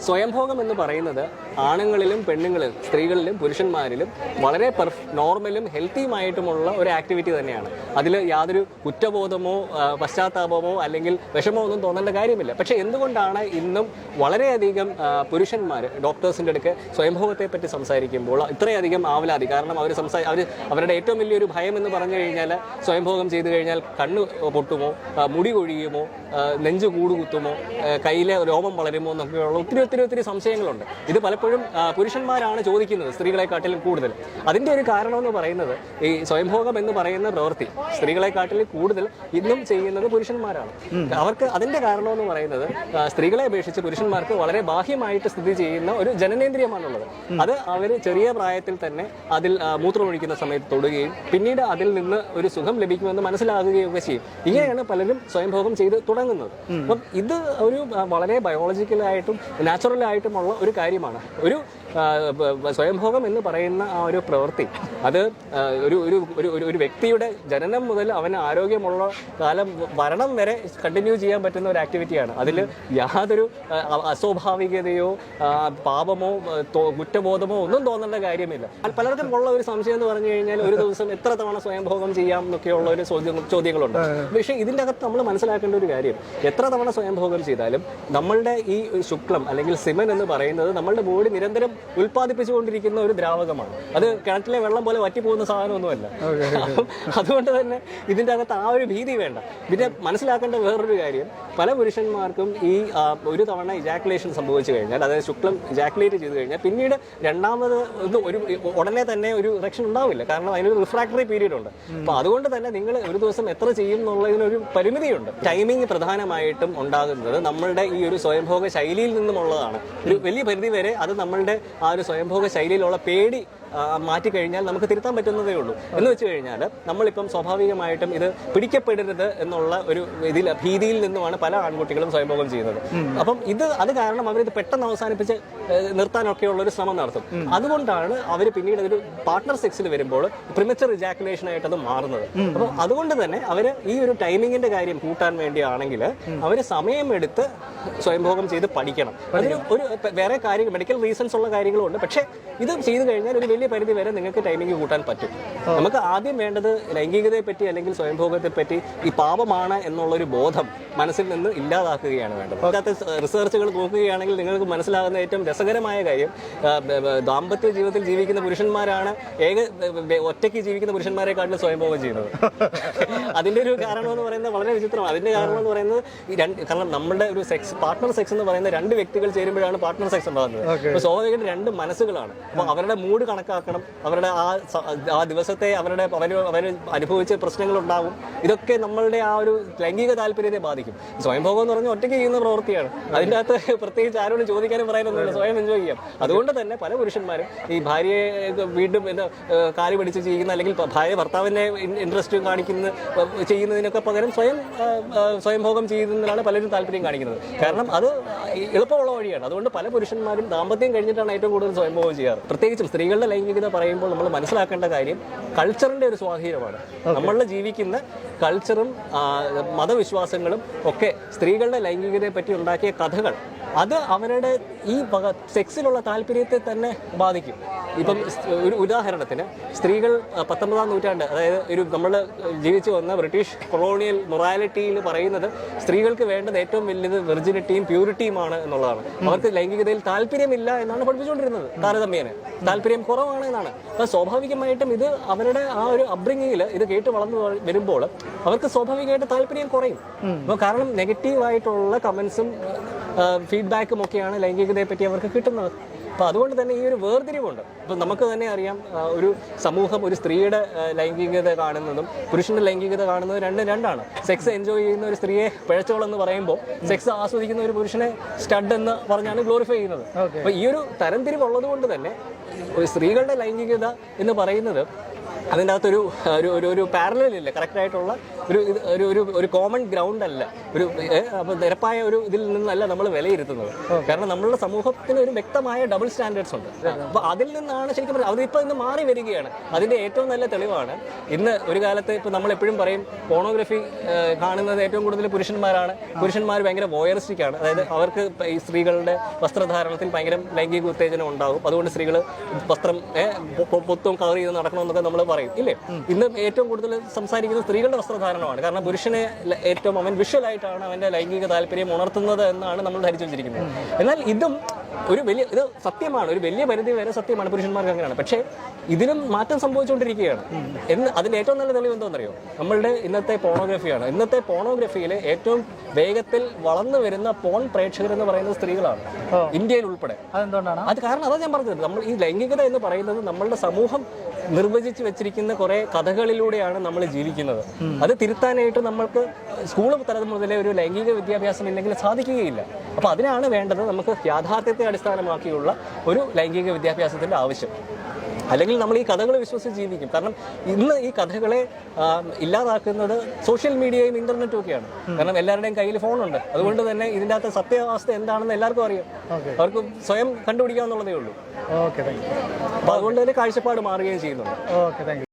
സ്വയംഭോഗം എന്ന് പറയുന്നത് ആണുങ്ങളിലും പെണ്ണുങ്ങളിലും സ്ത്രീകളിലും പുരുഷന്മാരിലും വളരെ പെർഫ് നോർമലും ഹെൽത്തിയുമായിട്ടുമുള്ള ഒരു ആക്ടിവിറ്റി തന്നെയാണ്. അതിൽ യാതൊരു കുറ്റബോധമോ പശ്ചാത്താപമോ അല്ലെങ്കിൽ വിഷമോ ഒന്നും തോന്നേണ്ട കാര്യമില്ല. പക്ഷേ എന്തുകൊണ്ടാണ് ഇന്നും വളരെയധികം പുരുഷന്മാർ ഡോക്ടേഴ്സിന്റെ അടുക്ക് സ്വയംഭവത്തെ പറ്റി സംസാരിക്കുമ്പോൾ ഇത്രയധികം ആവലാതി? കാരണം അവർ സംസാ അവർ അവരുടെ ഏറ്റവും വലിയൊരു ഭയം എന്ന് പറഞ്ഞു കഴിഞ്ഞാൽ സ്വയംഭോഗം ചെയ്തു കഴിഞ്ഞാൽ കണ്ണ് പൊട്ടുമോ മുടി കൊഴിയുമോ നെഞ്ച് കൂടുകുത്തുമോ കയ്യിലെ രോമം വളരുമോ എന്നൊക്കെയുള്ള ഒത്തിരി ഒത്തിരി ഒത്തിരി സംശയങ്ങളുണ്ട്. ഇത് പലപ്പോഴും ആ, പുരുഷന്മാരാണ് ചോദിക്കുന്നത് സ്ത്രീകളെക്കാട്ടിലും കൂടുതൽ. അതിന്റെ ഒരു കാരണം എന്ന് പറയുന്നത് ഈ സ്വയംഭോഗം എന്ന് പറയുന്ന പ്രവൃത്തി സ്ത്രീകളെക്കാട്ടിലും കൂടുതൽ ഇന്നും ചെയ്യുന്നത് പുരുഷന്മാരാണ്. അവർക്ക് അതിന്റെ കാരണം എന്ന് പറയുന്നത് സ്ത്രീകളെ അപേക്ഷിച്ച് പുരുഷന്മാർക്ക് വളരെ ബാഹ്യമായിട്ട് സ്ഥിതി ചെയ്യുന്ന ഒരു ജനനേന്ദ്രിയമാണുള്ളത്. അത് അവർ ചെറിയ പ്രായത്തിൽ തന്നെ അതിൽ മൂത്രമൊഴിക്കുന്ന സമയത്ത് തൊടുകയും പിന്നീട് അതിൽ നിന്ന് ഒരു സുഖം ലഭിക്കുമെന്ന് മനസ്സിലാകുകയും ഒക്കെ ചെയ്യും. ഇങ്ങനെയാണ് പലരും സ്വയംഭോഗം ചെയ്ത് തുടങ്ങുന്നത്. അപ്പം ഇത് ഒരു വളരെ ബയോളജിക്കലായിട്ടും നാച്ചുറലായിട്ടുമുള്ള ഒരു കാര്യമാണ്. ഒരു സ്വയംഭോഗം എന്ന് പറയുന്ന ആ ഒരു പ്രവൃത്തി. അത് ഒരു ഒരു ഒരു ഒരു- വ്യക്തിയുടെ ജനനം മുതൽ അവന് ആരോഗ്യമുള്ള കാലം വരണം വരെ കണ്ടിന്യൂ ചെയ്യാൻ പറ്റുന്ന ഒരു ആക്ടിവിറ്റിയാണ് അതിൽ യാതൊരു അസ്വാഭാവികതയോ പാപമോ കുറ്റബോധമോ ഒന്നും തോന്നേണ്ട കാര്യമില്ല. പലർക്കും ഉള്ള ഒരു സംശയം എന്ന് പറഞ്ഞു കഴിഞ്ഞാൽ ഒരു ദിവസം എത്ര തവണ സ്വയംഭോഗം ചെയ്യാം എന്നൊക്കെയുള്ള ഒരു ചോദ്യങ്ങൾ ചോദ്യങ്ങളുണ്ട്. പക്ഷേ ഇതിന്റെ അകത്ത് നമ്മൾ മനസ്സിലാക്കേണ്ട ഒരു കാര്യം എത്ര തവണ സ്വയംഭോഗം ചെയ്താലും നമ്മളുടെ ഈ ശുക്ലം അല്ലെങ്കിൽ സിമൻ എന്ന് പറയുന്നത് നമ്മളുടെ ബോഡി നിരന്തരം ഉൽപ്പാദിപ്പിച്ചുകൊണ്ടിരിക്കുന്ന ഒരു ദ്രാവകമാണ്. അത് കിണറ്റിലെ വെള്ളം പോലെ വറ്റിപ്പോകുന്ന സാധനമൊന്നുമല്ല. അതുകൊണ്ട് തന്നെ ഇതിന്റെ അകത്ത് ആ ഒരു ഭീതി വേണ്ട. പിന്നെ മനസ്സിലാക്കേണ്ട വേറൊരു കാര്യം പല പുരുഷന്മാർക്കും ഈ ഒരു തവണ ഇജാക്കുലേഷൻ സംഭവിച്ചു കഴിഞ്ഞാൽ അതായത് ശുക്ലം ഇജാക്കുലേറ്റ് ചെയ്ത് കഴിഞ്ഞാൽ പിന്നീട് രണ്ടാമത് ഇത് ഒരു ഉടനെ തന്നെ ഒരു റക്ഷൻ ഉണ്ടാവില്ല. കാരണം അതിനൊരു റിഫ്രാക്ടറി പീരീഡ് ഉണ്ട്. അപ്പോൾ അതുകൊണ്ട് തന്നെ നിങ്ങൾ ഒരു ദിവസം എത്ര ചെയ്യും എന്നുള്ളതിനൊരു പരിമിതിയുണ്ട്. ടൈമിംഗ് പ്രധാനമായിട്ടും ഉണ്ടാകുന്നത് നമ്മളുടെ ഈ ഒരു സ്വയംഭോഗ ശൈലിയിൽ നിന്നുമുള്ളതാണ്. ഒരു വലിയ പരിധി വരെ അത് നമ്മളുടെ ആ ഒരു സ്വയംഭോഗ ശൈലിയിലുള്ള പേടി ആ, മാറ്റിക്കഴിഞ്ഞാൽ നമുക്ക് തിരുത്താൻ പറ്റുന്നതേ ഉള്ളൂ. എന്ന് വെച്ച് കഴിഞ്ഞാൽ നമ്മളിപ്പം സ്വാഭാവികമായിട്ടും ഇത് പിടിക്കപ്പെടരുത് എന്നുള്ള ഒരു ഇതിൽ ഭീതിയിൽ നിന്നുമാണ് പല ആൺകുട്ടികളും സ്വയംഭോഗം ചെയ്യുന്നത്. അപ്പം ഇത് അത് കാരണം അവരിത് പെട്ടെന്ന് അവസാനിപ്പിച്ച് നിർത്താനൊക്കെയുള്ള ഒരു ശ്രമം നടത്തും. അതുകൊണ്ടാണ് അവർ പിന്നീട് ഒരു പാർട്ണർ സെക്സിൽ വരുമ്പോൾ പ്രിമച്ചർ ഇജാക്കുലേഷൻ ആയിട്ട് അത് മാറുന്നത് അപ്പം അതുകൊണ്ട് തന്നെ അവർ ഈ ഒരു ടൈമിങ്ങിന്റെ കാര്യം കൂട്ടാൻ വേണ്ടിയാണെങ്കിൽ അവർ സമയമെടുത്ത് സ്വയംഭോഗം ചെയ്ത് പഠിക്കണം. അതിന് ഒരു വേറെ കാര്യങ്ങൾ മെഡിക്കൽ റീസൺസ് ഉള്ള കാര്യങ്ങളും ഉണ്ട് പക്ഷേ ഇത് ചെയ്തു കഴിഞ്ഞാൽ ഒരു വലിയ പരിധി വരെ നിങ്ങൾക്ക് ടൈമിംഗ് കൂട്ടാൻ പറ്റും. നമുക്ക് ആദ്യം വേണ്ടത് ലൈംഗികതയെ പറ്റി അല്ലെങ്കിൽ സ്വയംഭോഗത്തെ പറ്റി ഈ പാപമാണ് എന്നുള്ളൊരു ബോധം മനസ്സിൽ നിന്ന് ഇല്ലാതാക്കുകയാണ് വേണ്ടത്. അതിനകത്ത് റിസർച്ചുകൾ നോക്കുകയാണെങ്കിൽ നിങ്ങൾക്ക് മനസ്സിലാകുന്ന ഏറ്റവും രസകരമായ കാര്യം ദാമ്പത്യ ജീവിതത്തിൽ ജീവിക്കുന്ന പുരുഷന്മാരാണ് ഏക ഒറ്റയ്ക്ക് ജീവിക്കുന്ന പുരുഷന്മാരെക്കാട്ടിലും സ്വയംഭോഗം ചെയ്യുന്നത്. അതിന്റെ ഒരു കാരണം എന്ന് പറയുന്നത് വളരെ വിചിത്രമാണ്. അതിന്റെ കാരണം എന്ന് പറയുന്നത് രണ്ട് കാരണം നമ്മുടെ ഒരു സെക്സ് പാർട്ണർ സെക്സ് എന്ന് പറയുന്ന രണ്ട് വ്യക്തികൾ ചേരുമ്പോഴാണ് പാർട്ണർ സെക്സ് ഉണ്ടാകുന്നത്. അപ്പോൾ സ്വാഭാവികമായിട്ടും രണ്ട് മനസ്സുകളാണ്. അപ്പോൾ അവരുടെ മൂഡ് കണക്കാക്കണം അവരുടെ ആ ആ ദിവസത്തെ അവരുടെ അവർ അവർ അനുഭവിച്ച പ്രശ്നങ്ങൾ ഉണ്ടാകും ഇതൊക്കെ നമ്മളുടെ ആ ഒരു ലൈംഗിക താല്പര്യത്തെ ബാധിക്കും. സ്വയംഭോഗം എന്ന് പറഞ്ഞാൽ ഒറ്റയ്ക്ക് ചെയ്യുന്ന പ്രവൃത്തിയാണ്. അതിന്റെ അകത്ത് പ്രത്യേകിച്ച് ആരോടും ചോദിക്കാനും പറയാനൊന്നുമില്ല. സ്വയം എൻജോയ് ചെയ്യാം. അതുകൊണ്ട് തന്നെ പല പുരുഷന്മാരും ഈ ഭാര്യയെ വീണ്ടും എന്താ കാലി പിടിച്ച് ചെയ്യുന്ന അല്ലെങ്കിൽ ഭാര്യ ഭർത്താവിനെ ഇൻട്രസ്റ്റ് കാണിക്കുന്ന ചെയ്യുന്നതിനൊക്കെ പകരം സ്വയം സ്വയം ഭോഗം സ്വയംഭോഗം ചെയ്യുന്നതിനാണ് പലരും താല്പര്യം കാണിക്കുന്നത്. കാരണം അത് എളുപ്പമുള്ള വഴിയാണ്. അതുകൊണ്ട് പല പുരുഷന്മാരും ദാമ്പത്യം കഴിഞ്ഞിട്ടാണ് ഏറ്റവും കൂടുതൽ സ്വയംഭോഗം ചെയ്യാറ്. പ്രത്യേകിച്ചും സ്ത്രീകളുടെ ലൈംഗികത പറയുമ്പോൾ നമ്മൾ മനസ്സിലാക്കേണ്ട കാര്യം കൾച്ചറിന്റെ ഒരു സ്വാധീനമാണ്. നമ്മളിൽ ജീവിക്കുന്ന കൾച്ചറും മതവിശ്വാസങ്ങളും ഒക്കെ സ്ത്രീകളുടെ ലൈംഗികതയെ പറ്റി ഉണ്ടാക്കിയ കഥകൾ അത് അവരുടെ ഈ വക സെക്സിലുള്ള താല്പര്യത്തെ തന്നെ ബാധിക്കും. ഇപ്പം ഒരു ഉദാഹരണത്തിന് സ്ത്രീകൾ പത്തൊമ്പതാം നൂറ്റാണ്ട് അതായത് ഒരു നമ്മൾ ജീവിച്ചു വന്ന ബ്രിട്ടീഷ് കൊളോണിയൽ മൊറാലിറ്റിയിൽ പറയുന്നത് സ്ത്രീകൾക്ക് വേണ്ടത് ഏറ്റവും വലിയത് വെർജിനിറ്റിയും പ്യൂരിറ്റിയുമാണ് എന്നുള്ളതാണ്. അവർക്ക് ലൈംഗികതയിൽ താല്പര്യമില്ല എന്നാണ് പഠിപ്പിച്ചുകൊണ്ടിരുന്നത് താരതമ്യേന. താല്പര്യം കുറവാണ് എന്നാണ്. അപ്പം സ്വാഭാവികമായിട്ടും ഇത് അവരുടെ ആ ഒരു അബ്രിങ്ങിയിൽ ഇത് കേട്ട് വളർന്നു വരുമ്പോൾ അവർക്ക് സ്വാഭാവികമായിട്ട് താല്പര്യം കുറയും. അപ്പോൾ കാരണം നെഗറ്റീവായിട്ടുള്ള കമൻസും ഫീഡ്ബാക്കും ഒക്കെയാണ് ലൈംഗികതയെ പറ്റി അവർക്ക് കിട്ടുന്നത്. അപ്പോൾ അതുകൊണ്ട് തന്നെ ഈ ഒരു വേർതിരിവുണ്ട്. ഇപ്പം നമുക്ക് തന്നെ അറിയാം ഒരു സമൂഹം ഒരു സ്ത്രീയുടെ ലൈംഗികത കാണുന്നതും പുരുഷന്റെ ലൈംഗികത കാണുന്നതും രണ്ടും രണ്ടാണ്. സെക്സ് എൻജോയ് ചെയ്യുന്ന ഒരു സ്ത്രീയെ പിഴച്ചോളെന്ന് പറയുമ്പോൾ സെക്സ് ആസ്വദിക്കുന്ന ഒരു പുരുഷനെ സ്റ്റഡ് എന്ന് പറഞ്ഞാണ് ഗ്ലോറിഫൈ ചെയ്യുന്നത്. അപ്പോൾ ഈ ഒരു തരംതിരിവുള്ളത് കൊണ്ട് തന്നെ ഒരു സ്ത്രീകളുടെ ലൈംഗികത എന്ന് പറയുന്നത് അതിന്റെ അകത്തൊരു ഒരു ഒരു ഒരു പാരലില്ല കറക്റ്റ് ആയിട്ടുള്ള ഒരു ഒരു ഒരു ഒരു കോമൺ ഗ്രൗണ്ട് അല്ല. ഒരു അപ്പോൾ അപ്പൊ നിരപ്പായ ഒരു ഇതിൽ നിന്നല്ല നമ്മൾ വിലയിരുത്തുന്നത്. കാരണം നമ്മളുടെ സമൂഹത്തിന് ഒരു വ്യക്തമായ ഡബിൾ സ്റ്റാൻഡേർഡ്സ് ഉണ്ട്. അപ്പൊ അതിൽ നിന്നാണ് ശരിക്കും പറയുന്നത് അതിപ്പോ ഇന്ന് മാറി വരികയാണ്. അതിന്റെ ഏറ്റവും നല്ല തെളിവാണ് ഇന്ന് ഒരു കാലത്ത് ഇപ്പൊ നമ്മൾ എപ്പോഴും പറയും പോണോഗ്രഫി കാണുന്നത് ഏറ്റവും കൂടുതൽ പുരുഷന്മാരാണ്. പുരുഷന്മാർ ഭയങ്കര വോയറിസ്റ്റിക് ആണ്. അതായത് അവർക്ക് ഈ സ്ത്രീകളുടെ വസ്ത്രധാരണത്തിൽ ഭയങ്കര ലൈംഗിക ഉത്തേജനം ഉണ്ടാകും. അതുകൊണ്ട് സ്ത്രീകൾ വസ്ത്രം പൊത്തും കവർ ചെയ്ത് നടക്കണമെന്നൊക്കെ നമ്മൾ പറയും. ഇല്ലേ? ഇന്ന് ഏറ്റവും കൂടുതൽ സംസാരിക്കുന്നത് സ്ത്രീകളുടെ വസ്ത്രധാരണമാണ് കാരണം പുരുഷന് ഏറ്റവും അവൻ വിഷ്വൽ ആയിട്ടാണ് അവന്റെ ലൈംഗിക താല്പര്യം ഉണർത്തുന്നത് എന്നാണ് നമ്മൾ ധരിച്ചു വെച്ചിരിക്കുന്നത് എന്നാൽ ഇതും ഒരു വലിയ ഇത് സത്യമാണ്. ഒരു വലിയ പരിധി വരെ സത്യമാണ്. പുരുഷന്മാർക്ക് അങ്ങനെയാണ്. പക്ഷേ ഇതിനും മാറ്റം സംഭവിച്ചുകൊണ്ടിരിക്കുകയാണ്. എന്ന് അതിന്റെ ഏറ്റവും നല്ല തെളിവ് എന്താണെന്നറിയോ നമ്മളുടെ ഇന്നത്തെ പോണോഗ്രഫിയാണ് ഇന്നത്തെ പോണോഗ്രഫിയിൽ ഏറ്റവും വേഗത്തിൽ വളർന്നു വരുന്ന പോൺ പ്രേക്ഷകർ എന്ന് പറയുന്നത് സ്ത്രീകളാണ് ഇന്ത്യയിൽ ഉൾപ്പെടെ അതെന്തുകൊണ്ടാണ്? അത് കാരണം അതാ ഞാൻ പറഞ്ഞത്. നമ്മൾ ഈ ലൈംഗികത എന്ന് പറയുന്നത് നമ്മളുടെ സമൂഹം നിർവചിച്ച് വെച്ചിരിക്കുന്ന കുറെ കഥകളിലൂടെയാണ് നമ്മൾ ജീവിക്കുന്നത്. അത് തിരുത്താനായിട്ട് നമ്മൾക്ക് സ്കൂൾ തലത്തിൽ മുതലേ ഒരു ലൈംഗിക വിദ്യാഭ്യാസം ഇല്ലെങ്കിൽ സാധിക്കുകയില്ല. അപ്പൊ അതിനാണ് വേണ്ടത് നമുക്ക് യാഥാർത്ഥ്യത്തെ അടിസ്ഥാനമാക്കിയുള്ള ഒരു ലൈംഗിക വിദ്യാഭ്യാസത്തിന്റെ ആവശ്യം. അല്ലെങ്കിൽ നമ്മൾ ഈ കഥകൾ വിശ്വസിച്ച് ജീവിക്കും. കാരണം ഇന്ന് ഈ കഥകളെ ഇല്ലാതാക്കുന്നത് സോഷ്യൽ മീഡിയയും ഇന്റർനെറ്റും ഒക്കെയാണ്. കാരണം എല്ലാവരുടെയും കയ്യിൽ ഫോണുണ്ട്. അതുകൊണ്ട് തന്നെ ഇതിന്റെ അകത്ത് സത്യാവസ്ഥ എന്താണെന്ന് എല്ലാവർക്കും അറിയാം. അവർക്ക് സ്വയം കണ്ടുപിടിക്കാന്നുള്ളതേ ഉള്ളൂ. അപ്പൊ അതുകൊണ്ട് തന്നെ കാഴ്ചപ്പാട് മാറുകയും ചെയ്യുന്നുണ്ട്.